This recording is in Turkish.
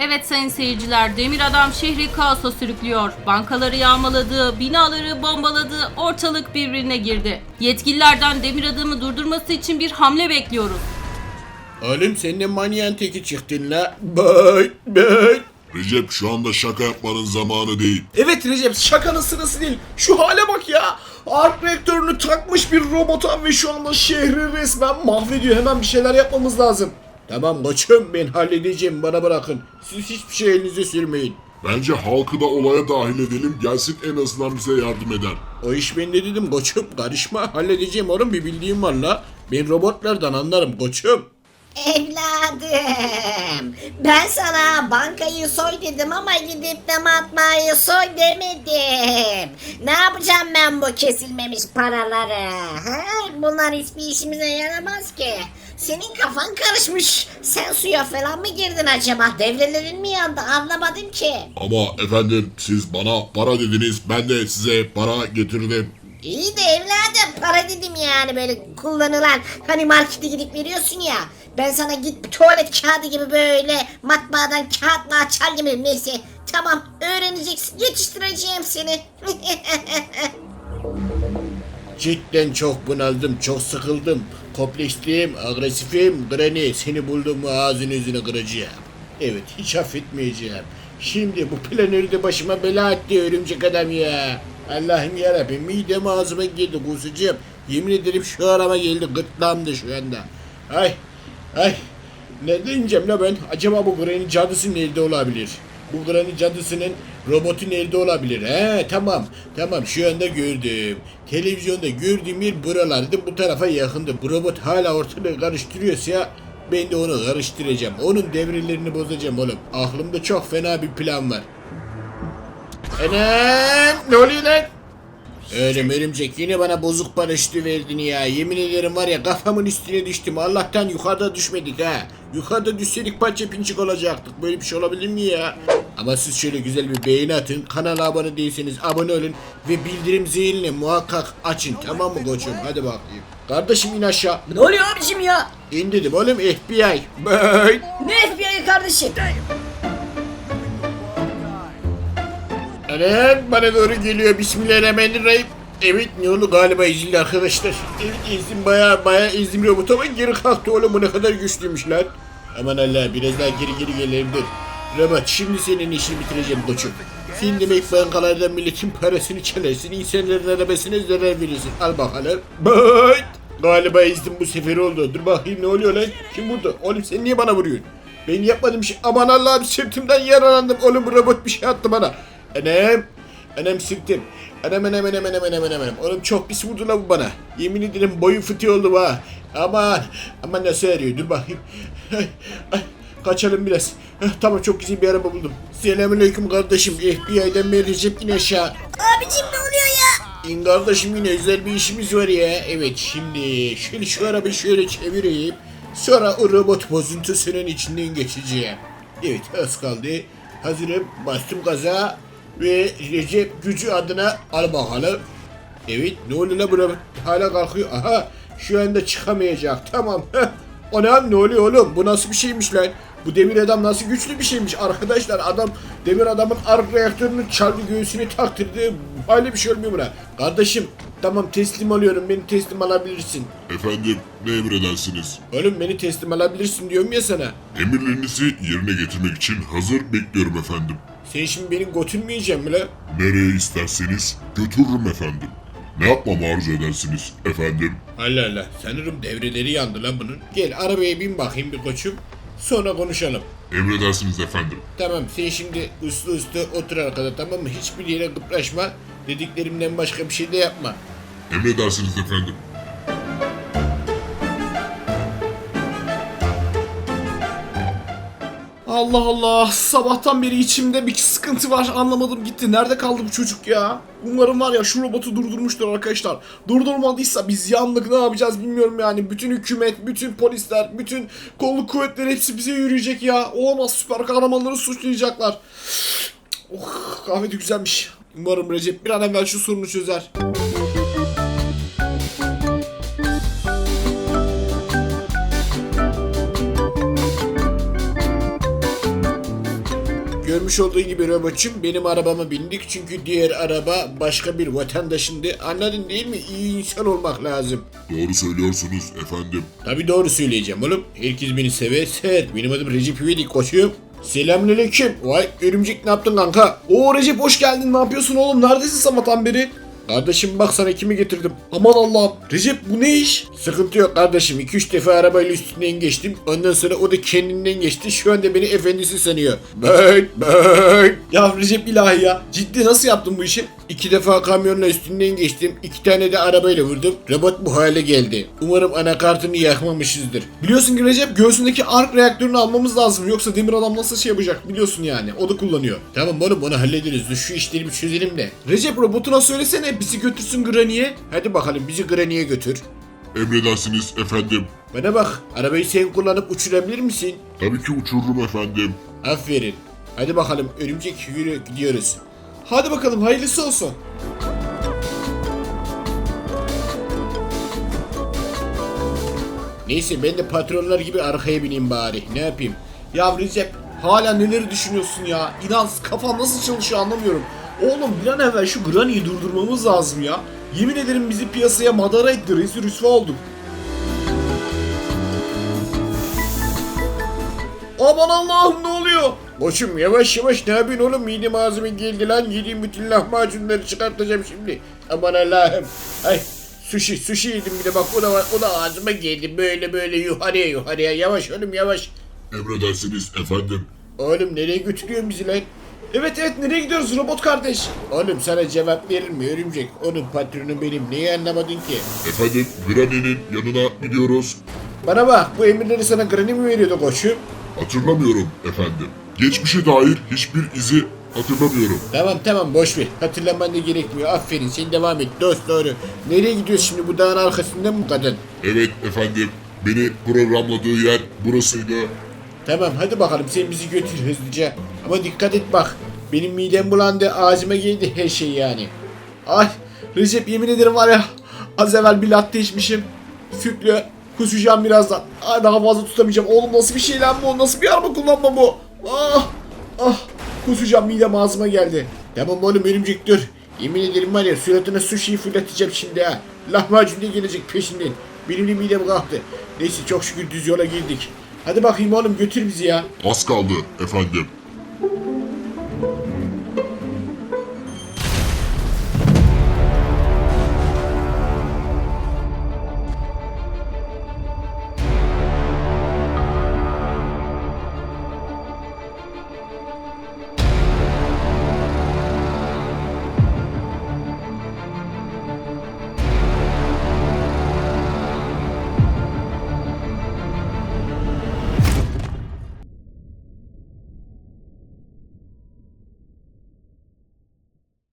Evet sayın seyirciler, Demir Adam şehri kaosa sürüklüyor. Bankaları yağmaladı, binaları bombaladı, ortalık birbirine girdi. Yetkililerden Demir Adam'ı durdurması için bir hamle bekliyoruz. Oğlum sen de manyağın teki çıktın la. Bay bay. Recep şu anda şaka yapmanın zamanı değil. Evet Recep şakanın sırası değil. Şu hale bak ya. Ark reaktörünü takmış bir robota ve şu anda şehri resmen mahvediyor. Hemen bir şeyler yapmamız lazım. Tamam koçum ben halledeceğim bana bırakın. Siz hiçbir şey elinize sürmeyin. Bence halkı da olaya dahil edelim. Gelsin en azından bize yardım eder. O iş bende dedim koçum karışma halledeceğim oğlum bir bildiğim var la. Ben robotlardan anlarım koçum. Evladım, ben sana bankayı soy dedim ama gidip de matbaayı soy demedim. Ne yapacağım ben bu kesilmemiş paraları? Ha? Bunlar hiçbir işimize yaramaz ki. Senin kafan karışmış. Sen suya falan mı girdin acaba? Devrelerin mi yandı? Anlamadım ki. Ama efendim siz bana para dediniz. Ben de size para getirdim. İyi de evladım para dedim yani böyle kullanılan hani markete gidip veriyorsun ya. Ben sana git tuvalet kağıdı gibi böyle matbaadan kağıtla açar gibi neyse. Tamam öğreneceksin yetiştireceğim seni. Cidden çok bunaldım, çok sıkıldım. Kompleksliyim, agresifim, Granny seni buldum mu ağzını yüzünü kıracağım. Evet, hiç affetmeyeceğim. Şimdi bu planörü de başıma bela etti örümcek adam ya. Allah'ım yarabbim midem ağzıma girdi kusacağım. Yemin ederim şu arama geldi gırtlağımda şu anda. Ay, ay. Ne diyeceğim la ben? Acaba bu Granny cadısı nerede olabilir? Bu Granny cadısının robotu nerede olabilir? He tamam. Tamam şu anda gördüm. Televizyonda gördüğüm yer buralardı. Bu tarafa yakındı. Bu robot hala ortalığı karıştırıyorsa ben de onu karıştıracağım. Onun devrelerini bozacağım oğlum. Aklımda çok fena bir plan var. Anam ne oluyor lan? Öyle örümcek yine bana bozuk paraşütü verdin ya. Yemin ederim var ya kafamın üstüne düştüm. Allah'tan yukarıda düşmedik ha. Yukarıda düşseydik parça pinçik olacaktık. Böyle bir şey olabilir mi ya? Ama siz şöyle güzel bir beğeni atın. Kanala abone değilseniz abone olun. Ve bildirim zilini muhakkak açın. Tamam mı koçum? Hadi bakayım. Kardeşim in aşağı. ne oluyor abicim ya? İn dedim oğlum FBI. Bye. Ne FBI kardeşim? Anam bana doğru geliyor. Bismillahirrahmanirrahim. Evet ne oldu galiba ezildi arkadaşlar. Evet ezdim baya baya ezdim robot ama geri kalktı oğlum bu ne kadar güçlüymüş lan. Aman Allah biraz daha geri geri gelelim dur. Robot şimdi senin işini bitireceğim koçum. Sen demek bankalardan milletin parasını çalarsın, insanların arabasına zarar verirsin. Al bakalım. Bıt! Galiba ezdim bu sefer oldu. Dur bakayım ne oluyor lan? Kim vurdu? Oğlum sen niye bana vuruyorsun? Ben yapmadım şey. Aman Allah'ım sırtımdan yaralandım. Oğlum bu robot bir şey attı bana. Anam. Anam sırtım. Anam anam anam anam anam anam anam. Oğlum çok pis vurdu lan bu bana. Yemin ederim boyun fıtı oldu ha. Aman. Aman nasıl arıyor? Dur bakayım. Ay, ay, kaçalım biraz. Heh, tamam çok güzel bir araba buldum. Selamünaleyküm kardeşim. FBI'den ben Recep in aşağı. Abicim ne oluyor ya? İn kardeşim yine özel bir işimiz var ya. Evet şimdi şöyle şu arabayı şöyle çevireyim. Sonra o robot bozuntusunun içinden geçeceğim. Evet az kaldı. Hazırım. Bastım gaza. Ve Recep gücü adına al bakalım. Evet ne oluyor la bu robot? Hala kalkıyor. Aha şu anda çıkamayacak. Tamam. Anam ne oluyor oğlum? Bu nasıl bir şeymiş lan? Bu demir adam nasıl güçlü bir şeymiş arkadaşlar. Adam demir adamın ark reaktörünü çaldı göğsüne taktırdı. Böyle bir şey olmuyor buna. Kardeşim tamam teslim alıyorum. Beni teslim alabilirsin. Efendim ne emredersiniz? Oğlum beni teslim alabilirsin diyorum ya sana. Emirlerinizi yerine getirmek için hazır bekliyorum efendim. Sen şimdi beni götürmeyeceksin mi la? Nereye isterseniz götürürüm efendim. Ne yapmamı arzu edersiniz efendim? Allah Allah. Sanırım devreleri yandı lan bunun. Gel arabaya bin bakayım bir koçum. Sonra konuşalım. Emredersiniz efendim. Tamam sen şimdi uslu uslu otur arkada tamam mı? Hiçbir yere kıpraşma. Dediklerimden başka bir şey de yapma. Emredersiniz efendim. Allah Allah. Sabahtan beri içimde bir sıkıntı var. Anlamadım gitti. Nerede kaldı bu çocuk ya? Umarım var ya şu robotu durdurmuştur arkadaşlar. Durdurmadıysa biz yandık. Ne yapacağız bilmiyorum yani. Bütün hükümet, bütün polisler, bütün kolluk kuvvetleri hepsi bize yürüyecek ya. Olamaz. Süper kahramanları suçlayacaklar. Oh kahve de güzelmiş. Umarım Recep bir an evvel şu sorunu çözer görmüş olduğun gibi robotçum benim arabama bindik çünkü diğer araba başka bir vatandaşındı. Anladın değil mi? İyi insan olmak lazım. Doğru söylüyorsunuz efendim. Tabi doğru söyleyeceğim oğlum. Herkes beni sever sever. Benim adım Recep İvedik koçum. Selamünaleyküm. Vay örümcek ne yaptın kanka? Oo Recep hoş geldin. Ne yapıyorsun oğlum? Neredesin sabahtan beri? Kardeşim bak sana kimi getirdim. Aman Allah'ım. Recep bu ne iş? Sıkıntı yok kardeşim. 2-3 defa arabayla üstünden geçtim. Ondan sonra o da kendinden geçti. Şu anda beni efendisi sanıyor. Ben, ben. Ya Recep ilahi ya. Ciddi nasıl yaptın bu işi? İki defa kamyonla üstünden geçtim. iki tane de arabayla vurdum. Robot bu hale geldi. Umarım anakartını yakmamışızdır. Biliyorsun ki Recep göğsündeki ark reaktörünü almamız lazım. Yoksa demir adam nasıl şey yapacak biliyorsun yani. O da kullanıyor. Tamam oğlum onu hallederiz. Şu işleri bir çözelim de. Recep robotuna söylesene bizi götürsün Granny'e. Hadi bakalım bizi Granny'e götür. Emredersiniz efendim. Bana bak arabayı sen kullanıp uçurabilir misin? Tabii ki uçururum efendim. Aferin. Hadi bakalım örümcek yürü gidiyoruz. Hadi bakalım hayırlısı olsun. Neyse ben de patronlar gibi arkaya bineyim bari. Ne yapayım? Ya Recep hala neleri düşünüyorsun ya? İnan kafan nasıl çalışıyor anlamıyorum. Oğlum bir an evvel şu Granny'yi durdurmamız lazım ya. Yemin ederim bizi piyasaya madara etti. Rezil rüsva olduk. Aman Allah'ım ne oluyor? Koçum yavaş yavaş ne yapıyorsun oğlum midem ağzıma geldi lan yediğim bütün lahmacunları çıkartacağım şimdi. Aman Allah'ım. Ay sushi sushi yedim bir de bak o da var, o da ağzıma geldi böyle böyle yukarıya yukarıya yavaş oğlum yavaş. Emredersiniz efendim. Oğlum nereye götürüyorsun bizi lan? Evet evet nereye gidiyoruz robot kardeş? Oğlum sana cevap verir mi örümcek? Onun patronu benim neyi anlamadın ki? Efendim Granny'nin yanına gidiyoruz. Bana bak bu emirleri sana Granny mi veriyordu koçum? Hatırlamıyorum efendim. Geçmişe dair hiçbir izi hatırlamıyorum. Tamam tamam boş ver. Hatırlaman da gerekmiyor. Aferin sen devam et dost doğru. Nereye gidiyoruz şimdi bu dağın arkasında mı kadın? Evet efendim. Beni programladığı yer burasıydı. Tamam hadi bakalım sen bizi götür hızlıca. Ama dikkat et bak. Benim midem bulandı ağzıma geldi her şey yani. Ay Recep yemin ederim var ya az evvel bir latte içmişim. Sütlü kusacağım birazdan. Ay daha fazla tutamayacağım. Oğlum nasıl bir şey lan bu? Nasıl bir araba kullanma bu? Ah ah kusacağım midem ağzıma geldi. Tamam oğlum örümcek dur. Yemin ederim var ya suratına sushi'yi fırlatacağım şimdi ha. Lahmacun da gelecek peşinden. Benim de midem kalktı. Neyse çok şükür düz yola girdik. Hadi bakayım oğlum götür bizi ya. Az kaldı efendim.